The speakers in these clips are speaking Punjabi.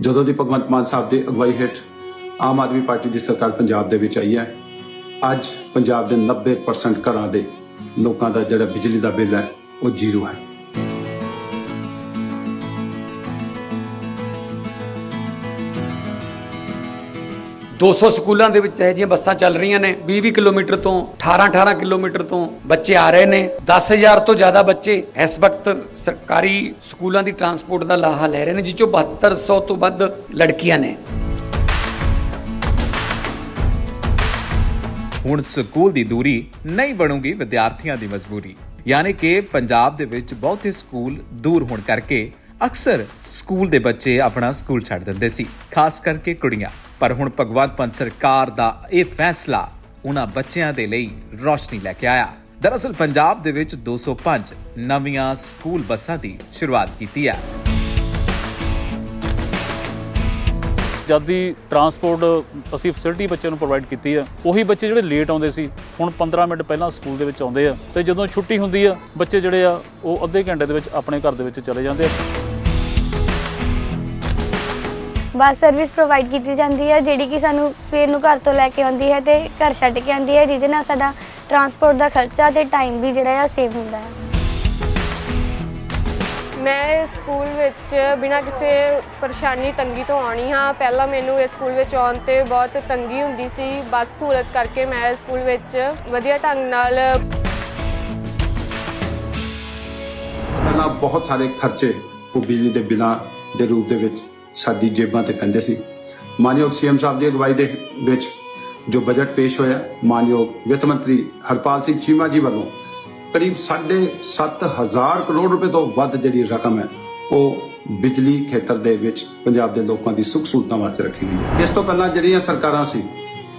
ਜਦੋਂ ਦੀ ਭਗਵੰਤ ਮਾਨ ਸਾਹਿਬ ਦੀ ਅਗਵਾਈ ਹੇਠ ਆਮ ਆਦਮੀ ਪਾਰਟੀ ਦੀ ਸਰਕਾਰ ਪੰਜਾਬ ਦੇ ਵਿੱਚ ਆਈ ਹੈ, ਅੱਜ ਪੰਜਾਬ ਦੇ 90% ਘਰਾਂ ਦੇ ਲੋਕਾਂ ਦਾ ਜਿਹੜਾ ਬਿਜਲੀ ਦਾ ਬਿੱਲ ਹੈ, ਉਹ ਜ਼ੀਰੋ ਹੈ। 200 ਸਕੂਲਾਂ ਦੇ ਵਿੱਚ ਇਹ ਜਿਹੀਆਂ ਬੱਸਾਂ ਚੱਲ ਰਹੀਆਂ ਨੇ। 20-20 ਕਿਲੋਮੀਟਰ ਤੋਂ 18-18 ਕਿਲੋਮੀਟਰ ਤੋਂ ਬੱਚੇ ਆ ਰਹੇ ਨੇ। 10000 ਤੋਂ ਜ਼ਿਆਦਾ ਬੱਚੇ ਇਸ ਵਕਤ ਸਰਕਾਰੀ ਸਕੂਲਾਂ ਦੀ ਟਰਾਂਸਪੋਰਟ ਦਾ ਲਾਹਾ ਲੈ ਰਹੇ ਨੇ ਜਿਸ ਚੋਂ 7200 ਤੋਂ ਵੱਧ ਲੜਕੀਆਂ ਨੇ। ਹੁਣ ਸਕੂਲ ਦੀ ਦੂਰੀ ਨਹੀਂ ਬਣੂਗੀ ਵਿਦਿਆਰਥੀਆਂ ਦੀ ਮਜਬੂਰੀ। ਯਾਨੀ ਕਿ ਪੰਜਾਬ ਦੇ ਵਿੱਚ ਬਹੁਤੇ ਸਕੂਲ ਦੂਰ ਹੋਣ ਕਰਕੇ ਅਕਸਰ ਸਕੂਲ ਦੇ ਬੱਚੇ ਆਪਣਾ ਸਕੂਲ ਛੱਡ ਦਿੰਦੇ ਸੀ, ਖਾਸ ਕਰਕੇ ਕੁੜੀਆਂ। ਪਰ ਹੁਣ ਭਗਵੰਤ ਮਾਨ ਸਰਕਾਰ ਦਾ ਇਹ ਫੈਸਲਾ ਉਹਨਾਂ ਬੱਚਿਆਂ ਦੇ ਲਈ ਰੌਸ਼ਨੀ ਲੈ ਕੇ ਆਇਆ। ਦਰਅਸਲ ਪੰਜਾਬ ਦੇ ਵਿੱਚ 205 ਨਵੀਆਂ ਸਕੂਲ ਬੱਸਾਂ ਦੀ ਸ਼ੁਰੂਆਤ ਕੀਤੀ ਹੈ। ਜਦ ਦੀ ਟਰਾਂਸਪੋਰਟ ਅਸੀਂ ਫੈਸਿਲਿਟੀ ਬੱਚਿਆਂ ਨੂੰ ਪ੍ਰੋਵਾਈਡ ਕੀਤੀ ਆ ਉਹੀ ਬੱਚੇ ਜਿਹੜੇ ਲੇਟ ਆਉਂਦੇ ਸੀ, ਹੁਣ 15 ਮਿੰਟ ਪਹਿਲਾਂ ਸਕੂਲ ਦੇ ਵਿੱਚ ਆਉਂਦੇ ਆ। ਤੇ ਜਦੋਂ ਛੁੱਟੀ ਹੁੰਦੀ ਆ, ਬੱਚੇ ਜਿਹੜੇ ਆ, ਉਹ ਅੱਧੇ ਘੰਟੇ ਦੇ ਵਿੱਚ ਆਪਣੇ ਘਰ ਦੇ ਵਿੱਚ ਚਲੇ ਜਾਂਦੇ ਆ। ਬੱਸ ਸਰਵਿਸ ਪ੍ਰੋਵਾਈਡ ਕੀਤੀ ਜਾਂਦੀ ਹੈ ਜਿਹੜੀ ਕਿ ਸਾਨੂੰ ਸਵੇਰ ਨੂੰ ਘਰ ਤੋਂ ਲੈ ਕੇ ਆਉਂਦੀ ਹੈ ਤੇ ਘਰ ਛੱਡ ਕੇ ਆਉਂਦੀ ਹੈ ਜਿਹਦੇ ਨਾਲ ਸਾਡਾ ਟਰਾਂਸਪੋਰਟ ਦਾ ਖਰਚਾ ਤੇ ਟਾਈਮ ਵੀ ਜਿਹੜਾ ਆ ਸੇਵ ਹੁੰਦਾ ਹੈ। ਮੈਂ ਸਕੂਲ ਵਿੱਚ ਬਿਨਾਂ ਕਿਸੇ ਪਰੇਸ਼ਾਨੀ ਤੰਗੀ ਤੋਂ ਆਉਣੀ ਹਾਂ। ਪਹਿਲਾਂ ਮੈਨੂੰ ਇਸ ਸਕੂਲ ਵਿੱਚ ਆਉਣ ਤੇ ਬਹੁਤ ਤੰਗੀ ਹੁੰਦੀ ਸੀ। ਬੱਸ ਸਹੂਲਤ ਕਰਕੇ ਮੈਂ ਸਕੂਲ ਵਿੱਚ ਵਧੀਆ ਢੰਗ ਨਾਲ ਪਹਿਲਾਂ ਬਹੁਤ ਸਾਰੇ ਖਰਚੇ ਉਹ ਬਿਜਲੀ ਦੇ ਬਿੱਲਾਂ ਦੇ ਰੂਪ ਦੇ ਵਿੱਚ ਸਾਡੀ ਜੇਬਾਂ ਤੇ ਪੈਂਦੇ ਸੀ। ਮਾਨਯੋਗ ਸੀਐਮ ਸਾਹਿਬ ਦੀ ਅਗਵਾਈ ਦੇ ਵਿੱਚ ਜੋ ਬਜਟ ਪੇਸ਼ ਹੋਇਆ, ਮਾਨਯੋਗ ਵਿੱਤ ਮੰਤਰੀ ਹਰਪਾਲ ਸਿੰਘ ਚੀਮਾ ਜੀ ਵੱਲੋਂ ਕਰੀਬ 7.5000 ਕਰੋੜ ਰੁਪਏ ਤੋਂ ਵੱਧ ਜਿਹੜੀ ਰਕਮ ਹੈ, ਉਹ ਬਿਜਲੀ ਖੇਤਰ ਦੇ ਵਿੱਚ ਪੰਜਾਬ ਦੇ ਲੋਕਾਂ ਦੀ ਸੁੱਖ ਸਹੂਲਤਾਂ ਵਾਸਤੇ ਰੱਖੀ ਗਈ ਇਸ ਤੋਂ ਪਹਿਲਾਂ ਜਿਹੜੀਆਂ ਸਰਕਾਰਾਂ ਸੀ,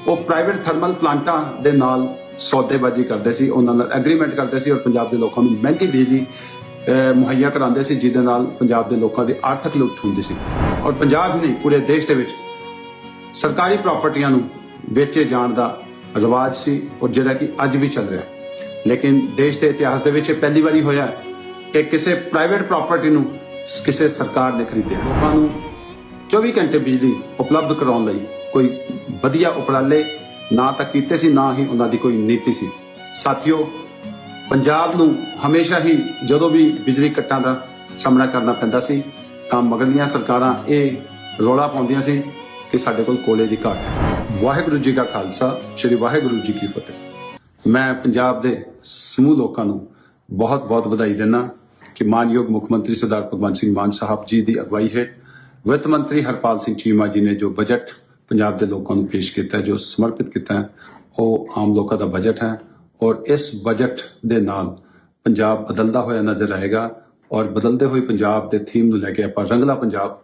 ਉਹ ਪ੍ਰਾਈਵੇਟ ਥਰਮਲ ਪਲਾਂਟਾਂ ਦੇ ਨਾਲ ਸੌਦੇਬਾਜ਼ੀ ਕਰਦੇ ਸੀ, ਉਹਨਾਂ ਨਾਲ ਐਗਰੀਮੈਂਟ ਕਰਦੇ ਸੀ ਔਰ ਪੰਜਾਬ ਦੇ ਲੋਕਾਂ ਨੂੰ ਮਹਿੰਗੀ ਬਿਜਲੀ ਮੁਹੱਈਆ ਕਰਾਉਂਦੇ ਸੀ, ਜਿਹਦੇ ਨਾਲ ਪੰਜਾਬ ਦੇ ਲੋਕਾਂ ਦੀ ਆਰਥਿਕ ਲੁੱਟ ਹੁੰਦੀ ਸੀ। ਔਰ ਪੰਜਾਬ ਹੀ ਨਹੀਂ, ਪੂਰੇ ਦੇਸ਼ ਦੇ ਵਿੱਚ ਸਰਕਾਰੀ ਪ੍ਰਾਪਰਟੀਆਂ ਨੂੰ ਵੇਚੇ ਜਾਣ ਦਾ ਰਿਵਾਜ ਸੀ, ਔਰ ਜਿਹੜਾ ਕਿ ਅੱਜ ਵੀ ਚੱਲ ਰਿਹਾ ਲੇਕਿਨ ਦੇਸ਼ ਦੇ ਇਤਿਹਾਸ ਦੇ ਵਿੱਚ ਇਹ ਪਹਿਲੀ ਵਾਰੀ ਹੋਇਆ ਕਿ ਕਿਸੇ ਪ੍ਰਾਈਵੇਟ ਪ੍ਰਾਪਰਟੀ ਨੂੰ ਕਿਸੇ ਸਰਕਾਰ ਨੇ ਖਰੀਦਿਆ। ਲੋਕਾਂ ਨੂੰ 24 ਘੰਟੇ ਬਿਜਲੀ ਉਪਲਬਧ ਕਰਾਉਣ ਲਈ ਕੋਈ ਵਧੀਆ ਉਪਰਾਲੇ ਨਾ ਤਾਂ ਕੀਤੇ ਸੀ, ਨਾ ਹੀ ਉਹਨਾਂ ਦੀ ਕੋਈ ਨੀਤੀ ਸੀ। ਸਾਥੀਓ ਪੰਜਾਬ ਨੂੰ ਹਮੇਸ਼ਾ ਹੀ ਜਦੋਂ ਵੀ ਬਿਜਲੀ ਕੱਟਾਂ ਦਾ ਸਾਹਮਣਾ ਕਰਨਾ ਪੈਂਦਾ ਸੀ, ਤਾਂ ਮਗਰਲੀਆਂ ਸਰਕਾਰਾਂ ਇਹ ਰੌਲਾ ਪਾਉਂਦੀਆਂ ਸੀ ਕਿ ਸਾਡੇ ਕੋਲ ਕੋਲੇ ਦੀ ਘਾਟ ਹੈ। ਵਾਹਿਗੁਰੂ ਜੀ ਕਾ ਖਾਲਸਾ, ਸ੍ਰੀ ਵਾਹਿਗੁਰੂ ਜੀ ਕੀ ਫਤਿਹ। ਮੈਂ ਪੰਜਾਬ ਦੇ ਸਮੂਹ ਲੋਕਾਂ ਨੂੰ ਬਹੁਤ-ਬਹੁਤ ਵਧਾਈ ਦਿੰਦਾ ਕਿ ਮਾਨਯੋਗ ਮੁੱਖ ਮੰਤਰੀ ਸਰਦਾਰ ਭਗਵੰਤ ਸਿੰਘ ਮਾਨ ਸਾਹਿਬ ਜੀ ਦੀ ਅਗਵਾਈ ਹੇਠ ਵਿੱਤ ਮੰਤਰੀ ਹਰਪਾਲ ਸਿੰਘ ਚੀਮਾ ਜੀ ਨੇ ਜੋ ਬਜਟ ਪੰਜਾਬ ਦੇ ਲੋਕਾਂ ਨੂੰ ਪੇਸ਼ ਕੀਤਾ ਜੋ ਸਮਰਪਿਤ ਕੀਤਾ ਉਹ ਆਮ ਲੋਕਾਂ ਦਾ ਬਜਟ ਹੈ। ਔਰ ਇਸ ਬਜਟ ਦੇ ਨਾਲ ਪੰਜਾਬ ਬਦਲਦਾ ਹੋਇਆ ਨਜ਼ਰ ਆਏਗਾ ਔਰ ਬਦਲਦੇ ਹੋਏ ਪੰਜਾਬ ਦੇ ਥੀਮ ਨੂੰ ਲੈ ਕੇ ਆਪਾਂ ਰੰਗਲਾ ਪੰਜਾਬ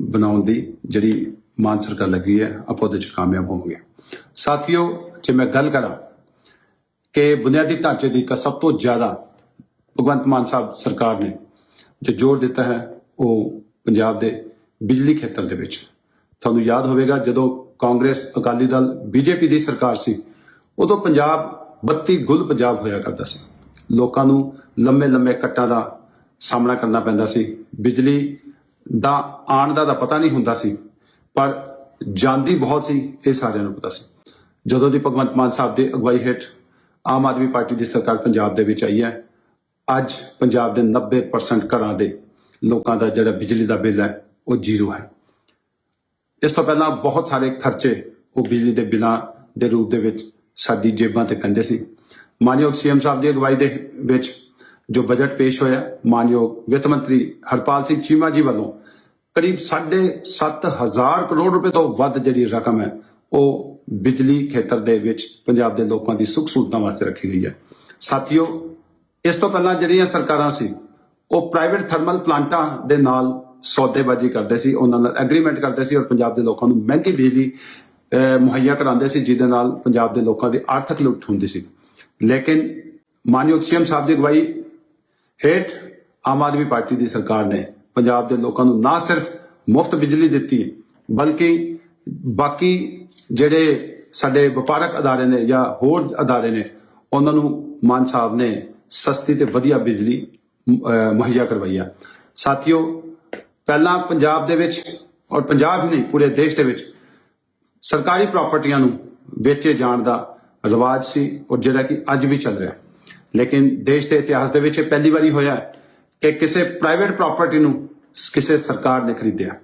ਬਣਾਉਣ ਦੀ ਜਿਹੜੀ ਮਾਨ ਸਰਕਾਰ ਲੱਗੀ ਹੈ, ਆਪਾਂ ਉਹਦੇ ਚ ਕਾਮਯਾਬ ਹੋਵਾਂਗੇ। ਸਾਥੀਓ, ਜੇ ਮੈਂ ਗੱਲ ਕਰਾਂ ਕਿ ਬੁਨਿਆਦੀ ਢਾਂਚੇ ਦੀ ਤਾਂ ਸਭ ਤੋਂ ਜ਼ਿਆਦਾ ਭਗਵੰਤ ਮਾਨ ਸਾਹਿਬ ਸਰਕਾਰ ਨੇ ਜੋ ਜ਼ੋਰ ਦਿੱਤਾ ਹੈ, ਉਹ ਪੰਜਾਬ ਦੇ ਬਿਜਲੀ ਖੇਤਰ ਦੇ ਵਿੱਚ। ਤੁਹਾਨੂੰ ਯਾਦ ਹੋਵੇਗਾ ਜਦੋਂ ਕਾਂਗਰਸ ਅਕਾਲੀ ਦਲ, ਬੀਜੇਪੀ ਦੀ ਸਰਕਾਰ ਸੀ, ਉਦੋਂ ਪੰਜਾਬ ਬੱਤੀ ਗੁੱਲ ਪੰਜਾਬ ਹੋਇਆ ਕਰਦਾ ਸੀ। ਲੋਕਾਂ ਨੂੰ ਲੰਮੇ ਲੰਮੇ ਕੱਟਾਂ ਦਾ ਸਾਹਮਣਾ ਕਰਨਾ ਪੈਂਦਾ ਸੀ। ਬਿਜਲੀ ਦਾ ਆਉਣ ਦਾ ਤਾਂ ਪਤਾ ਨਹੀਂ ਹੁੰਦਾ ਸੀ, ਪਰ ਜਾਂਦੀ ਬਹੁਤ ਸੀ, ਇਹ ਸਾਰਿਆਂ ਨੂੰ ਪਤਾ ਸੀ। ਜਦੋਂ ਦੀ ਭਗਵੰਤ ਮਾਨ ਸਾਹਿਬ ਦੀ ਅਗਵਾਈ ਹੇਠ ਆਮ ਆਦਮੀ ਪਾਰਟੀ ਦੀ ਸਰਕਾਰ ਪੰਜਾਬ ਦੇ ਵਿੱਚ ਆਈ ਹੈ, ਅੱਜ ਪੰਜਾਬ ਦੇ 90% ਘਰਾਂ ਦੇ ਲੋਕਾਂ ਦਾ ਜਿਹੜਾ ਬਿਜਲੀ ਦਾ ਬਿੱਲ ਹੈ, ਉਹ ਜ਼ੀਰੋ ਹੈ। ਇਸ ਤੋਂ ਪਹਿਲਾਂ ਬਹੁਤ ਸਾਰੇ ਖਰਚੇ ਉਹ ਬਿਜਲੀ ਦੇ ਬਿੱਲਾਂ ਦੇ ਰੂਪ ਦੇ ਵਿੱਚ ਸਾਡੀ ਜੇਬਾਂ ਤੇ ਪੈਂਦੇ ਸੀ। ਮਾਨਯੋਗ ਸੀਐਮ ਸਾਹਿਬ ਦੀ ਅਗਵਾਈ ਦੇ ਵਿੱਚ ਜੋ ਬਜਟ ਪੇਸ਼ ਹੋਇਆ, ਮਾਨਯੋਗ ਵਿੱਤ ਮੰਤਰੀ ਹਰਪਾਲ ਸਿੰਘ ਚੀਮਾ ਜੀ ਵੱਲੋਂ ਕਰੀਬ 7.5000 ਕਰੋੜ ਰੁਪਏ ਤੋਂ ਵੱਧ ਜਿਹੜੀ ਰਕਮ ਹੈ, ਉਹ ਬਿਜਲੀ ਖੇਤਰ ਦੇ ਵਿੱਚ ਪੰਜਾਬ ਦੇ ਲੋਕਾਂ ਦੀ ਸੁੱਖ ਸਹੂਲਤਾਂ ਵਾਸਤੇ ਰੱਖੀ ਗਈ ਹੈ। ਸਾਥੀਓ, ਇਸ ਤੋਂ ਪਹਿਲਾਂ ਜਿਹੜੀਆਂ ਸਰਕਾਰਾਂ ਸੀ, ਉਹ ਪ੍ਰਾਈਵੇਟ ਥਰਮਲ ਪਲਾਂਟਾਂ ਦੇ ਨਾਲ ਸੌਦੇਬਾਜ਼ੀ ਕਰਦੇ ਸੀ, ਉਹਨਾਂ ਨਾਲ ਐਗਰੀਮੈਂਟ ਕਰਦੇ ਸੀ ਔਰ ਪੰਜਾਬ ਦੇ ਲੋਕਾਂ ਨੂੰ ਮਹਿੰਗੀ ਬਿਜਲੀ ਮੁਹੱਈਆ ਕਰਾਉਂਦੇ ਸੀ, ਜਿਹਦੇ ਨਾਲ ਪੰਜਾਬ ਦੇ ਲੋਕਾਂ ਦੀ ਆਰਥਿਕ ਲੁੱਟ ਹੁੰਦੀ ਸੀ। ਲੇਕਿਨ ਮਾਨਯੋਗ ਸੀਐਮ ਸਾਹਿਬ ਦੀ ਅਗਵਾਈ ਹੇਠ ਆਮ ਆਦਮੀ ਪਾਰਟੀ ਦੀ ਸਰਕਾਰ ਨੇ ਪੰਜਾਬ ਦੇ ਲੋਕਾਂ ਨੂੰ ਨਾ ਸਿਰਫ ਮੁਫਤ ਬਿਜਲੀ ਦਿੱਤੀ, ਬਲਕਿ ਬਾਕੀ ਜਿਹੜੇ ਸਾਡੇ ਵਪਾਰਕ ਅਦਾਰੇ ਨੇ ਜਾਂ ਹੋਰ ਅਦਾਰੇ ਨੇ, ਉਹਨਾਂ ਨੂੰ ਮਾਨ ਸਾਹਿਬ ਨੇ ਸਸਤੀ ਤੇ ਵਧੀਆ ਬਿਜਲੀ ਮੁਹੱਈਆ ਕਰਵਾਈ ਆ। ਸਾਥੀਓ, ਪਹਿਲਾਂ ਪੰਜਾਬ ਦੇ ਵਿੱਚ ਔਰ ਪੰਜਾਬ ਹੀ ਨਹੀਂ, ਪੂਰੇ ਦੇਸ਼ ਦੇ ਵਿੱਚ ਸਰਕਾਰੀ ਪ੍ਰਾਪਰਟੀਆਂ ਨੂੰ ਵੇਚੇ ਜਾਣ ਦਾ ਰਿਵਾਜ ਸੀ ਔਰ ਜਿਹੜਾ ਕਿ ਅੱਜ ਵੀ ਚੱਲ ਰਿਹਾ। ਲੇਕਿਨ ਦੇਸ਼ ਦੇ ਇਤਿਹਾਸ ਦੇ ਵਿੱਚ ਇਹ ਪਹਿਲੀ ਵਾਰੀ ਹੋਇਆ ਕਿ ਕਿਸੇ ਪ੍ਰਾਈਵੇਟ ਪ੍ਰਾਪਰਟੀ ਨੂੰ ਕਿਸੇ ਸਰਕਾਰ ਨੇ ਖਰੀਦਿਆ।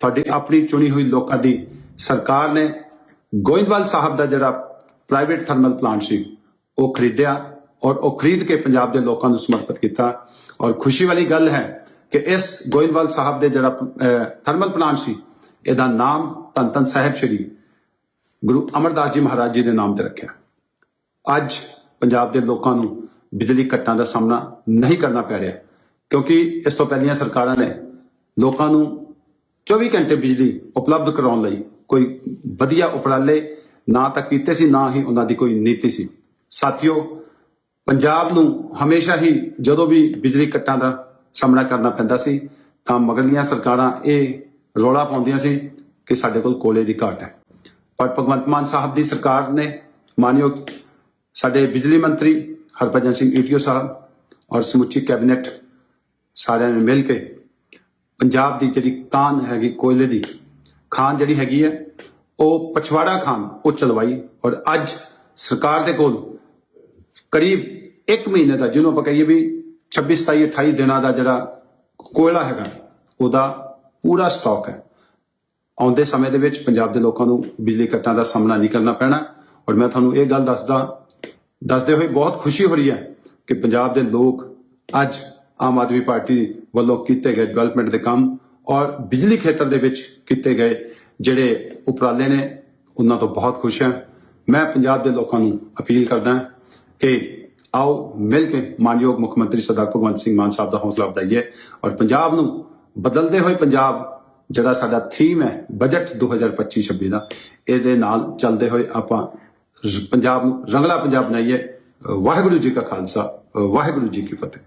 ਤੁਹਾਡੀ ਆਪਣੀ ਚੁਣੀ ਹੋਈ ਲੋਕਾਂ ਦੀ ਸਰਕਾਰ ਨੇ ਗੋਇੰਦਵਾਲ ਸਾਹਿਬ ਦਾ ਜਿਹੜਾ ਪ੍ਰਾਈਵੇਟ ਥਰਮਲ ਪਲਾਂਟ ਸੀ, ਉਹ ਖਰੀਦਿਆ ਔਰ ਉਹ ਖਰੀਦ ਕੇ ਪੰਜਾਬ ਦੇ ਲੋਕਾਂ ਨੂੰ ਸਮਰਪਿਤ ਕੀਤਾ। ਔਰ ਖੁਸ਼ੀ ਵਾਲੀ ਗੱਲ ਹੈ ਕਿ ਇਸ ਗੋਇੰਦਵਾਲ ਸਾਹਿਬ ਦੇ ਜਿਹੜਾ ਥਰਮਲ ਪਲਾਂਟ ਸੀ, ਇਹਦਾ ਨਾਮ ਧੰਨ ਧੰਨ ਸਾਹਿਬ ਸ਼੍ਰੀ ਗੁਰੂ ਅਮਰਦਾਸ ਜੀ ਮਹਾਰਾਜ ਜੀ ਦੇ ਨਾਮ ਤੇ ਰੱਖਿਆ। ਅੱਜ ਪੰਜਾਬ ਦੇ ਲੋਕਾਂ ਨੂੰ ਬਿਜਲੀ ਕੱਟਾਂ ਦਾ ਸਾਹਮਣਾ ਨਹੀਂ ਕਰਨਾ ਪੈ ਰਿਹਾ, ਕਿਉਂਕਿ ਇਸ ਤੋਂ ਪਹਿਲੀਆਂ ਸਰਕਾਰਾਂ ਨੇ ਲੋਕਾਂ ਨੂੰ 24 ਘੰਟੇ ਬਿਜਲੀ ਉਪਲਬਧ ਕਰਾਉਣ ਲਈ ਕੋਈ ਵਧੀਆ ਉਪਰਾਲੇ ਨਾ ਤਾਂ ਕੀਤੇ ਸੀ, ਨਾ ਹੀ ਉਹਨਾਂ ਦੀ ਕੋਈ ਨੀਤੀ ਸੀ। ਸਾਥੀਓ, ਪੰਜਾਬ ਨੂੰ ਹਮੇਸ਼ਾ ਹੀ ਜਦੋਂ ਵੀ ਬਿਜਲੀ ਕੱਟਾਂ ਦਾ ਸਾਹਮਣਾ ਕਰਨਾ ਪੈਂਦਾ ਸੀ, ਤਾਂ ਮਗਰਲੀਆਂ ਸਰਕਾਰਾਂ ਇਹ ਰੌਲਾ ਪਾਉਂਦੀਆਂ ਸੀ ਕਿ ਸਾਡੇ ਕੋਲ ਕੋਲੇ ਦੀ ਘਾਟ ਹੈ। ਪਰ ਭਗਵੰਤ ਮਾਨ ਸਾਹਿਬ ਦੀ ਸਰਕਾਰ ਨੇ, ਮਾਨਯੋਗ ਸਾਡੇ ਬਿਜਲੀ ਮੰਤਰੀ ਹਰਭਜਨ ਸਿੰਘ ਈਟੀਓ ਸਾਹਿਬ ਔਰ ਸਮੁੱਚੀ ਕੈਬਨਿਟ ਸਾਰਿਆਂ ਨੇ ਮਿਲ ਕੇ ਪੰਜਾਬ ਦੀ ਜਿਹੜੀ ਕਾਨ ਹੈਗੀ ਕੋਇਲੇ ਦੀ, ਖਾਨ ਜਿਹੜੀ ਹੈਗੀ ਹੈ, ਉਹ ਪਛਵਾੜਾ ਖਾਨ ਉਹ ਚਲਵਾਈ ਔਰ ਅੱਜ ਸਰਕਾਰ ਦੇ ਕੋਲ ਕਰੀਬ 1 ਮਹੀਨੇ ਦਾ, ਜਿਹਨੂੰ ਆਪਾਂ ਕਹੀਏ ਵੀ 26 27 28 ਦਿਨਾਂ ਦਾ ਜਿਹੜਾ ਕੋਇਲਾ ਹੈਗਾ, ਉਹਦਾ ਪੂਰਾ ਸਟਾਕ ਹੈ। ਆਉਂਦੇ ਸਮੇਂ ਦੇ ਵਿੱਚ ਪੰਜਾਬ ਦੇ ਲੋਕਾਂ ਨੂੰ ਬਿਜਲੀ ਕੱਟਾਂ ਦਾ ਸਾਹਮਣਾ ਨਹੀਂ ਕਰਨਾ ਪੈਣਾ। ਔਰ ਮੈਂ ਤੁਹਾਨੂੰ ਇਹ ਗੱਲ ਦੱਸਦਾ, ਦੱਸਦੇ ਹੋਏ ਬਹੁਤ ਖੁਸ਼ੀ ਹੋ ਰਹੀ ਹੈ ਕਿ ਪੰਜਾਬ ਦੇ ਲੋਕ ਅੱਜ ਆਮ ਆਦਮੀ ਪਾਰਟੀ ਵੱਲੋਂ ਕੀਤੇ ਗਏ ਡਿਵੈਲਪਮੈਂਟ ਦੇ ਕੰਮ ਔਰ ਬਿਜਲੀ ਖੇਤਰ ਦੇ ਵਿੱਚ ਕੀਤੇ ਗਏ ਜਿਹੜੇ ਉਪਰਾਲੇ ਨੇ, ਉਹਨਾਂ ਤੋਂ ਬਹੁਤ ਖੁਸ਼ ਹਾਂ। ਮੈਂ ਪੰਜਾਬ ਦੇ ਲੋਕਾਂ ਨੂੰ ਅਪੀਲ ਕਰਦਾ ਕਿ ਆਓ ਮਿਲ ਕੇ ਮਾਨਯੋਗ ਮੁੱਖ ਮੰਤਰੀ ਸਰਦਾਰ ਭਗਵੰਤ ਸਿੰਘ ਮਾਨ ਸਾਹਿਬ ਦਾ ਹੌਸਲਾ ਵਧਾਈਏ। ਔਰ ਪੰਜਾਬ ਨੂੰ ਬਦਲਦੇ ਹੋਏ ਪੰਜਾਬ ਜਿਹੜਾ ਸਾਡਾ ਥੀਮ ਹੈ ਬਜਟ 2025-26 ਦਾ, ਇਹਦੇ ਨਾਲ ਚੱਲਦੇ ਹੋਏ ਆਪਾਂ ਪੰਜਾਬ ਨੂੰ ਰੰਗਲਾ ਪੰਜਾਬ ਬਣਾਈਏ। ਵਾਹਿਗੁਰੂ ਜੀ ਕਾ ਖਾਲਸਾ ਵਾਹਿਗੁਰੂ ਜੀ ਕੀ ਫਤਿਹ।